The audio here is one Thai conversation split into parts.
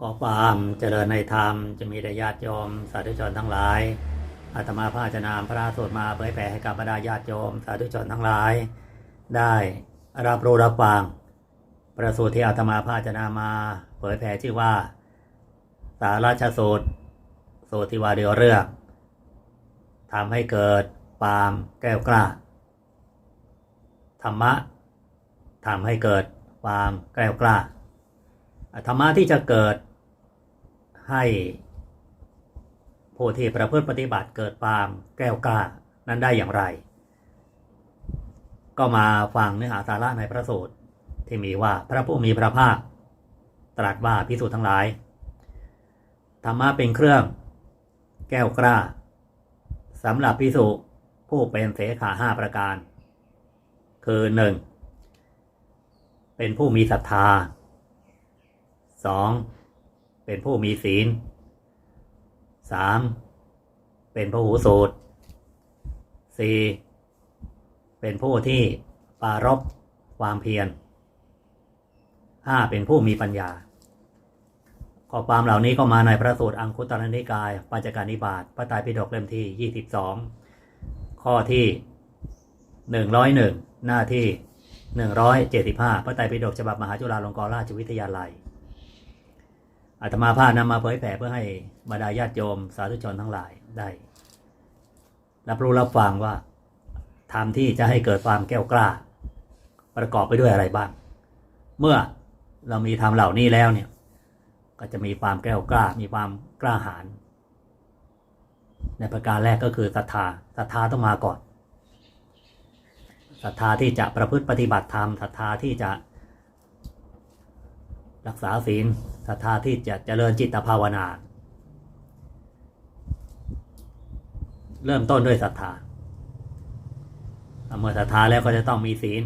ก็ความเจริญในธรรมจะมีแต่ญาติโยมสาธุชนทั้งหลายอาตมาภาจะนำพระสูตรมาเผยแผ่ให้กับบรรดาญาติโยมสาธุชนทั้งหลาย ได้รับรู้รับฟังประสูตรที่อาตมาภาจนำมาเผยแผ่ชื่อว่า สาราชสูตรสูตรที่ว่าเดียวเรื่องทำให้เกิดความแก้วกล้าธรรมะทำให้เกิดความแกล้วกล้าธรรมะที่จะเกิด ให้ผู้ที่ประพฤติปฏิบัติเกิดความแก้วกล้านั้นได้อย่างไร ก็มาฟังเนื้อหาสาระในพระสูตรที่มีว่าพระผู้มีพระภาค ตรัสว่าพิสูจน์ทั้งหลายธรรมะเป็นเครื่อง แก้วกล้าสำหรับพิสุผู้เป็นเสขาห้าประการ คือหนึ่งเป็นผู้มีศรัทธาสอง เป็นผู้มีศีลสามเป็นผู้หูสูตรสี่เป็นผู้ที่ปรารบความเพียรห้าเป็นผู้มีปัญญา ข้อความเหล่านี้ก็มาในพระสูตรอังคุตรนิกาย ปัญจการนิบาตพระไตรปิฎกเล่มที่ 22 ข้อที่ 101 หน้าที่ 175 พระไตรปิฎกฉบับมหาจุฬาลงกรณราชวิทยาลัย อาตมาภาพนำมาเผยแผ่เพื่อให้บรรดาญาติโยมสาธุชนทั้งหลายได้ รับรู้รับฟังว่าธรรมที่จะให้เกิดความแก้วกล้า ประกอบไปด้วยอะไรบ้าง เมื่อเรามีธรรมเหล่านี้แล้วเนี่ย ก็จะมีความแก้วกล้า มีความกล้าหาญในประการแรกก็คือศรัทธาศรัทธาต้องมาก่อนศรัทธาที่จะประพฤติปฏิบัติธรรมศรัทธาที่จะรักษาศีล ศรัทธาที่จะเจริญจิตภาวนา เริ่มต้นด้วยศรัทธาเมื่อศรัทธาแล้วก็จะต้องมีศีล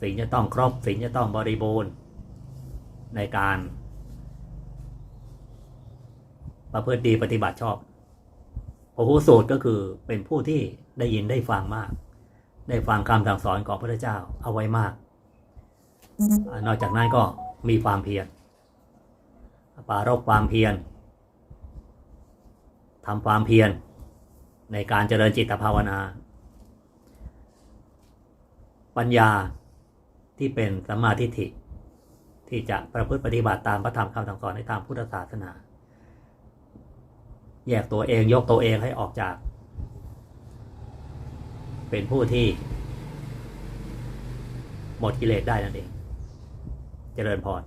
ศีลจะต้องครบศีลจะต้องบริบูรณ์ในการ ประพฤติดีปฏิบัติชอบพระผู้สูตรก็คือเป็นผู้ที่ได้ยินได้ฟังมาก ได้ฟังคำสั่งสอนของพระเจ้าเอาไว้มาก นอกจากนั้นก็มีความเพียรปารบความเพียรทำความเพียรในการเจริญจิตภาวนา ปัญญาที่เป็นสัมมาทิฏฐิ ที่จะประพฤติปฏิบัติตามพระธรรมคำสั่งสอนในทางพุทธศาสนา แยกตัวเองยกตัวเองให้ออกจาก เป็นผู้ที่หมดกิเลสได้นั่นเอง เจริญพร